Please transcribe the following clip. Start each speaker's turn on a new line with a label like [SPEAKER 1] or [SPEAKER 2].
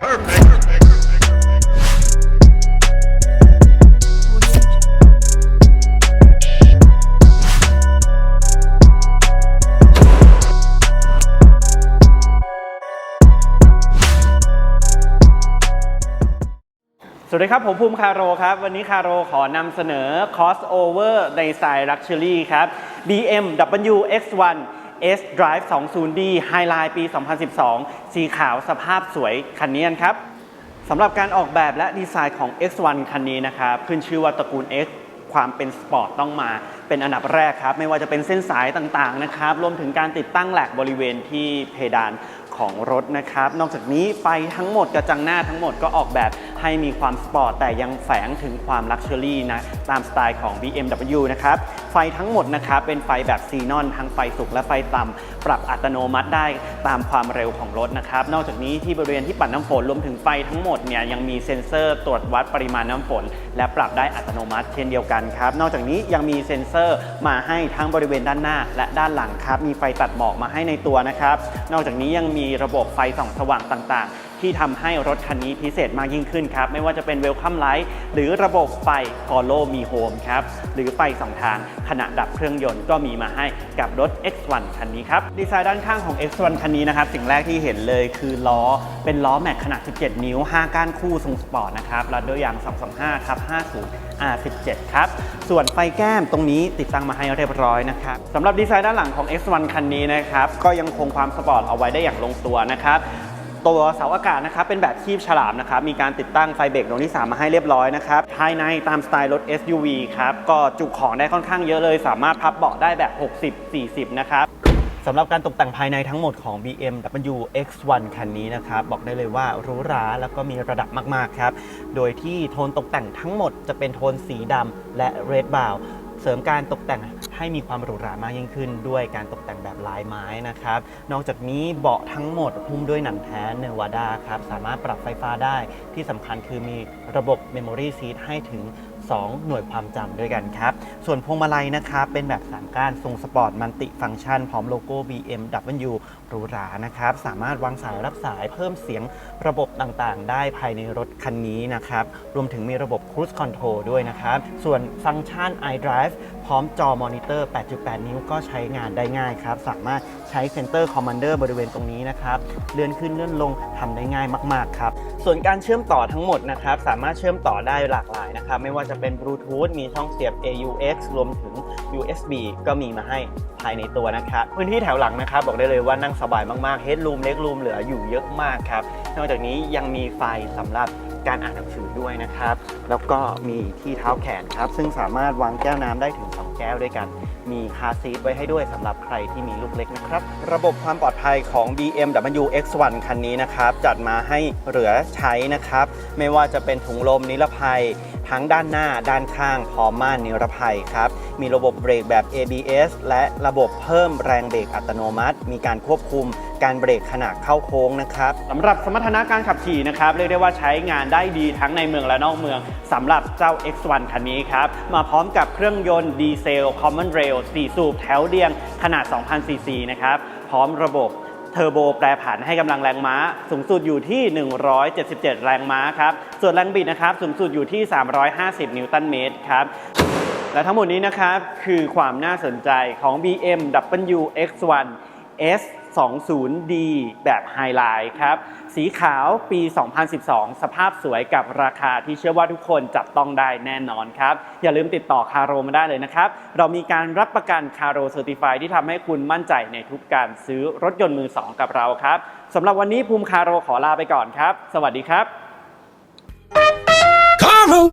[SPEAKER 1] สวัสดีครับ ผมภูมิคาโรครับ วันนี้คาโรขอนำเสนอ crossover ในสาย Luxury ครับ BMW X1 S Drive 20D Highline ปี 2012 สีขาวสภาพสวยคันนี้ครับสำหรับการออกแบบและดีไซน์ของ X1 คันนี้นะครับขึ้นชื่อว่าตระกูล X ความเป็นสปอร์ตต้องมาเป็นอันดับแรกครับ ไม่ว่าจะเป็นเส้นสายต่างๆนะครับรวมถึงการติดตั้งแหลกบริเวณที่เพดานของรถนะครับ นอกจากนี้ไฟทั้งหมดกระจังหน้าทั้งหมดก็ออกแบบ ให้มีความสปอร์ตแต่ยังแฝงถึงความลักชัวรี่นะตามสไตล์ของ BMW นะครับ ไฟทั้งหมดนะครับเป็นไฟแบบซีนอนทั้งไฟสูงและไฟต่ำปรับอัตโนมัติได้ตามความเร็วของรถนะครับ นอกจากนี้ที่บริเวณที่ปัดน้ำฝนรวมถึงไฟทั้งหมดเนี่ยยังมีเซ็นเซอร์ตรวจวัดปริมาณน้ำฝน และปรับได้อัตโนมัติเช่นเดียวกันครับ นอกจากนี้ยังมีเซ็นเซอร์มาให้ทั้งบริเวณด้านหน้า และด้านหลังครับมีไฟตัดหมอกมาให้ในตัวนะครับ นอกจากนี้ยังมีระบบไฟส่องสว่างต่างๆ ที่ทำให้รถคันนี้พิเศษมากยิ่งขึ้นครับ ไม่ว่าจะเป็นเวลคัมไลท์หรือระบบไฟ Follow Me Home ครับ หรือไฟสองทางขณะดับเครื่องยนต์ก็มีมาให้กับรถ X1 คันนี้ครับ ดีไซน์ด้านข้างของ X1 คันนี้นะครับ สิ่งแรกที่เห็นเลยคือล้อเป็นล้อแม็กขนาด 17 นิ้ว 5 ก้านคู่ทรงสปอร์ตนะครับรัดด้วยยาง 225ทับ50 R17 ครับ ส่วนไฟแก้มตรงนี้ติดตั้งมาให้เรียบร้อยนะครับสำหรับดีไซน์ด้านหลังของ X1 คันนี้นะครับก็ยังคงความสปอร์ตเอาไว้ได้อย่างลงตัวนะครับ ตัวเสาอากาศนะครับเป็นแบบคีบฉลามนะครับมีการติดตั้งไฟเบรกดวงที่3มาให้เรียบร้อยนะครับภายในตามสไตล์รถ SUV ครับก็จุของได้ค่อนข้างเยอะเลย สามารถพับเบาะได้แบบ 60-40 นะครับสำหรับการตกแต่งภายในทั้งหมดของ BMW X1 คันนี้นะครับ บอกได้เลยว่าหรูหราแล้วก็มีระดับมาก ๆ ครับ โดยที่โทนตกแต่งทั้งหมดจะเป็นโทนสีดำและเรดบาวเสริมการตกแต่ง ให้มีความหรูหรามากยิ่งขึ้น ด้วยการตกแต่งแบบลายไม้นะครับ นอกจากนี้เบาะทั้งหมดหุ้มด้วยหนังแท้เนวาดาครับสามารถปรับไฟฟ้าได้ที่สำคัญคือมีระบบเมมโมรี่ซีทให้ถึง 2 หน่วยความจำด้วยกันครับ ส่วนพวงมาลัยนะครับเป็นแบบ 3 ก้านทรงสปอร์ตมันติฟังก์ชัน พร้อมโลโก้ BMW หรูหรานะครับ สามารถวางสายรับสายเพิ่มเสียงระบบต่างๆ ได้ภายในรถคันนี้นะครับ รวมถึงมีระบบ Cruise Control ด้วยนะครับ ส่วนฟังก์ชัน iDrive พร้อมจอมอนิเตอร์ 8.8 นิ้วก็ใช้งานได้ง่ายครับ สามารถใช้ Center Commander บริเวณตรงนี้นะครับ เลื่อนขึ้นเลื่อนลงทำได้ง่ายมาก ๆ ครับ ส่วนการเชื่อมต่อทั้งหมดนะครับ สามารถเชื่อมต่อได้หลากหลายนะครับ ไม่ว่าจะเป็นบลูทูธมีช่องเสียบ AUX รวมถึง USB ก็มีมาให้ภายในตัวนะครับพื้นที่แถวหลังนะครับบอกได้เลยว่านั่งสบายมากๆเฮดรูมเล็กรูมเหลืออยู่เยอะมากครับนอกจากนี้ยังมีไฟสำหรับการอ่านหนังสือด้วยนะครับ แล้วก็มีที่เท้าแขนครับ ซึ่งสามารถวางแก้วน้ำได้ถึง 2 แก้วด้วยกัน มีคาร์ซีทไว้ให้ด้วยสำหรับใครที่มีลูกเล็กนะครับ ระบบความปลอดภัยของ BMW X1 คันนี้นะครับ จัดมาให้เหลือใช้นะครับ ไม่ว่าจะเป็นถุงลมนิรภัย ทั้งด้านหน้าด้านข้างพร้อมม่านนิรภัยครับ มีระบบเบรกแบบ ABS และระบบเพิ่มแรงเบรกอัตโนมัติ มีการควบคุม การเบรกขณะเข้าโค้งนะครับสำหรับสมรรถนะการขับขี่นะครับเรียกได้ว่าใช้งานได้ดีทั้งในเมืองและนอกเมืองสำหรับเจ้า X1 คันนี้ครับมาพร้อมกับเครื่องยนต์ดีเซล Common Rail 4 สูบแถวเดียงขนาด 2,000 ซีซีนะครับพร้อมระบบเทอร์โบแปรผันให้กำลังแรงม้า สูงสุดอยู่ที่ 177 แรงม้าครับส่วนแรงบิดนะครับสูงสุดอยู่ที่ 350 นิวตันเมตรครับและทั้งหมดนี้นะครับคือความน่าสนใจของ BMW X1 S 20D แบบไฮไลท์ครับ สีขาวปี 2012 สภาพสวยกับราคาที่เชื่อว่าทุกคนจับต้องได้แน่นอนครับ อย่าลืมติดต่อคาโรมาได้เลยนะครับ เรามีการรับประกันคาโรเซอร์ติฟายที่ทำให้คุณมั่นใจในทุกการซื้อรถยนต์มือสองกับเราครับสำหรับวันนี้ภูมิคาโรขอลาไปก่อนครับ สวัสดีครับ
[SPEAKER 2] Caro